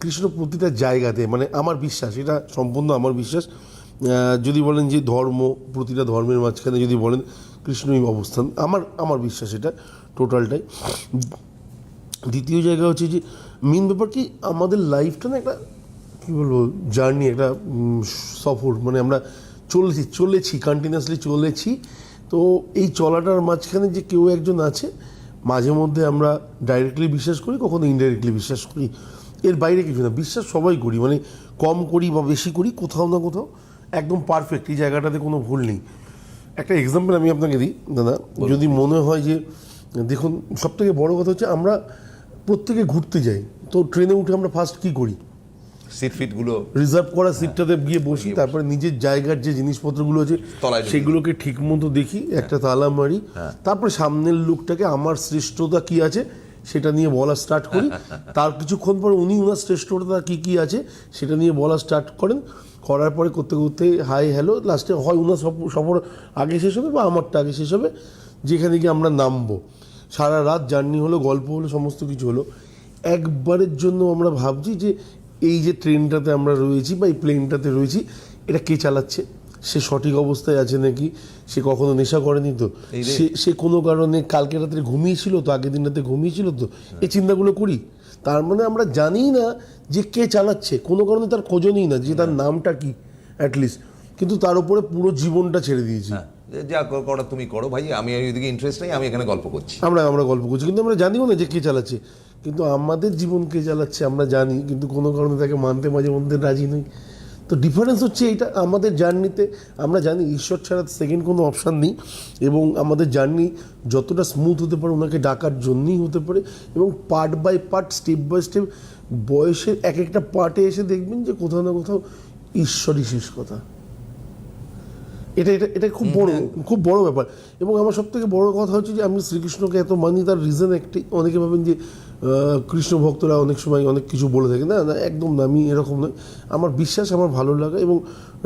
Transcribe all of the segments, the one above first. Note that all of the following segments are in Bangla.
কৃষ্ণ প্রতিটা জায়গাতে মানে আমার বিশ্বাস, এটা সম্পূর্ণ আমার বিশ্বাস যদি বলেন যে ধর্ম, প্রতিটা ধর্মের মাঝখানে যদি বলেন কৃষ্ণই অবস্থান, আমার আমার বিশ্বাস এটা টোটালটাই। দ্বিতীয় জায়গা হচ্ছে যে মেন ব্যাপার কি, আমাদের লাইফটা না একটা, কী বলব জার্নি একটা সফর মানে আমরা চলেছি চলেছি কন্টিনিউয়াসলি চলেছি। তো এই চলাটার মাঝখানে যে কেউ একজন আছে, মাঝে মধ্যে আমরা ডাইরেক্টলি বিশ্বাস করি, কখনো ইনডাইরেক্টলি বিশ্বাস করি। এর বাইরে কিছু না। বিশ্বাস সবাই করি মানে কম করি বা বেশি করি কোথাও না কোথাও একদম পারফেক্ট এই জায়গাটাতে কোনো ভুল নেই। একটা এক্সাম্পল আমি আপনাকে দিই দাদা। যদি মনে হয় যে দেখুন সব থেকে বড় কথা হচ্ছে আমরা প্রত্যেকে ঘুরতে যাই তো ট্রেনে উঠে আমরা ফার্স্ট কি করি? সিট ফিটগুলো রিজার্ভ করা সিটটাতে গিয়ে বসি তারপরে নিজের জায়গার যে জিনিসপত্রগুলো আছে সেগুলোকে ঠিক মতো দেখি একটা তালা মারি তারপরে সামনের লোকটাকে আমার শ্রেষ্ঠতা কি আছে সেটা নিয়ে বলা স্টার্ট করি। তার কিছুক্ষণ পর উনি ওনার শ্রেষ্ঠতা কী কী আছে, সেটা নিয়ে বলা স্টার্ট করেন। করার পরে করতে করতে হাই হ্যালো লাস্টে হয় ওনার সফ- সফর আগে শেষ হবে বা আমারটা আগে শেষ হবে, যেখানে গিয়ে আমরা নামবো। সারা রাত জার্নি হলো, গল্প হলো, সমস্ত কিছু হলো। একবারের জন্য আমরা ভাবছি যে এই যে ট্রেনটাতে আমরা রয়েছি বা এই প্লেনটাতে রয়েছি, এটা কে চালাচ্ছে? সে সঠিক অবস্থায় আছে নাকি? সে কখনো নেশা করেনি তো? সে সে কোনো কারণে কালকে রাত্রে ঘুমিয়েছিল তো? আগের দিন রাতে ঘুমিয়েছিল তো? এই চিন্তাগুলো করি। তার মানে আমরা জানি না যে কে চালাচ্ছে। কোনো কারণে তার খোঁজও নিই না যে তার নামটা কি অ্যাটলিস্ট কিন্তু তার উপরে পুরো জীবনটা ছেড়ে দিয়েছি। হ্যাঁ। যা কর- তুমি করো ভাই। আমি ওইদিকে ইন্টারেস্ট নেই আমি এখানে গল্প করছি। আমরা আমরা গল্প করছি। কিন্তু আমরা জানিও না যে কে চালাচ্ছে। কিন্তু আমাদের জীবন কে চালাচ্ছে আমরা জানি। কিন্তু কোনো কারণে তাকে মানতে মাঝে মধ্যে রাজি নই। তো ডিফারেন্স হচ্ছে এইটা, আমাদের জার্নিতে আমরা জানি ঈশ্বর ছাড়া সেকেন্ড কোনো অপশান নেই এবং আমাদের জার্নি যতটা স্মুথ হতে পারে ওনাকে ডাকার জন্যই হতে পারে এবং part by part step by step বয়সের এক একটা পার্টে এসে দেখবেন যে কোথাও না কোথাও ঈশ্বরই শেষ কথা। এটা এটা এটা খুব বড় খুব বড় ব্যাপার। এবং আমার সব থেকে বড় কথা হচ্ছে যে আমি শ্রীকৃষ্ণকে এত মানি তার রিজন একটি। অনেকে ভাবেন যে কৃষ্ণ ভক্তরা অনেক সময় অনেক কিছু বলে থাকে। না না একদম না আমি এরকম নয়। আমার বিশ্বাস আমার ভালো লাগা এবং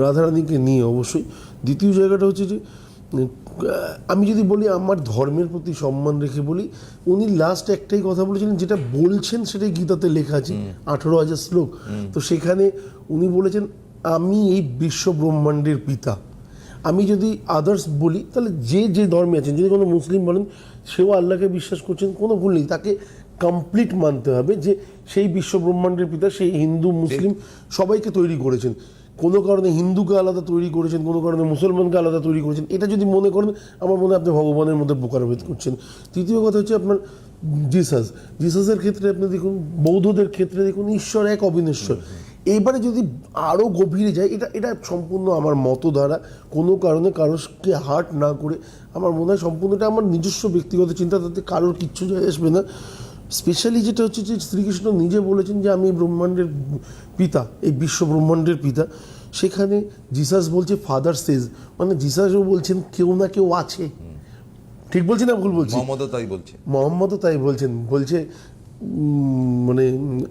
রাধারানীকে নিয়ে অবশ্যই। দ্বিতীয় জায়গাটা হচ্ছে যে আমি যদি বলি আমার ধর্মের প্রতি সম্মান রেখে বলি উনি লাস্ট একটাই কথা বলেছিলেন যেটা বলছেন সেটাই গীতাতে লেখা আছে আঠেরো হাজার শ্লোক। তো সেখানে উনি বলেছেন আমি এই বিশ্ব ব্রহ্মাণ্ডের পিতা। আমি যদি আদার্স বলি, তাহলে যে যে ধর্মে আছেন, যদি কোনো মুসলিম বলেন, সেও আল্লাহকে বিশ্বাস করছেন, কোনো ভুল নেই। তাকে কমপ্লিট মানতে হবে যে সেই বিশ্ব ব্রহ্মাণ্ডের পিতা, সেই হিন্দু, মুসলিম, সবাইকে তৈরি করেছেন। কোনো কারণে হিন্দুকে আলাদা তৈরি করেছেন, কোনো কারণে মুসলমানকে আলাদা তৈরি করেছেন। এটা যদি মনে করেন, আমার মনে হয় আপনি ভগবানের মধ্যে বোকারভেদ করছেন। তৃতীয় কথা হচ্ছে আপনার জিসাস জিসাসের ক্ষেত্রে আপনি দেখুন, বৌদ্ধদের ক্ষেত্রে দেখুন, ঈশ্বর এক অবিনেশ্বর। এইবারে যদি আরও গভীরে যায় এটা এটা সম্পূর্ণ আমার মতো দ্বারা কোনো কারণে কারোকে হার্ট না করে আমার মনে হয় সম্পূর্ণটা আমার নিজস্ব ব্যক্তিগত চিন্তা তাতে কারোর কিচ্ছু যায় আসবে না। স্পেশালি যেটা হচ্ছে যে শ্রীকৃষ্ণ নিজে বলেছেন যে আমি ব্রহ্মাণ্ডের পিতা এই বিশ্ব ব্রহ্মাণ্ডের পিতা। সেখানে জিসাস বলছে ফাদার সেজ মানে জিসাসও বলছেন কেউ না কেউ আছে। ঠিক বলছি না ভুল বলছি? মোহাম্মদও তাই বলছে। মোহাম্মদও তাই বলছেন। বলছে মানে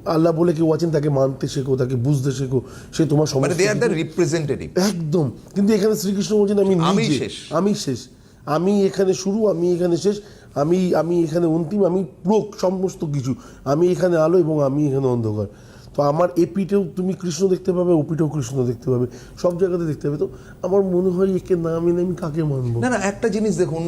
আল্লাহ বলে কেউ আছেন তাকে মানতে শেখো তাকে বুঝতে শেখো সে তোমার দে আর দ্য রিপ্রেজেন্টেটিভ একদম। কিন্তু এখানে শ্রীকৃষ্ণ বলছেন আমি আমি শেষ। আমি শেষ। আমি এখানে শুরু আমি এখানে শেষ। আমি আমি এখানে অন্তিম আমি প্রোক সমস্ত কিছু। আমি এখানে আলো এবং আমি এখানে অন্ধকার। তো আমার এপিটেও তুমি কৃষ্ণ দেখতে পাবে ওপিটেও কৃষ্ণ দেখতে পাবে। সব জায়গাতে দেখতে পাবে তো আমার মনে হয় একে না মেনে আমি কাকে মানবো? না না একটা জিনিস দেখুন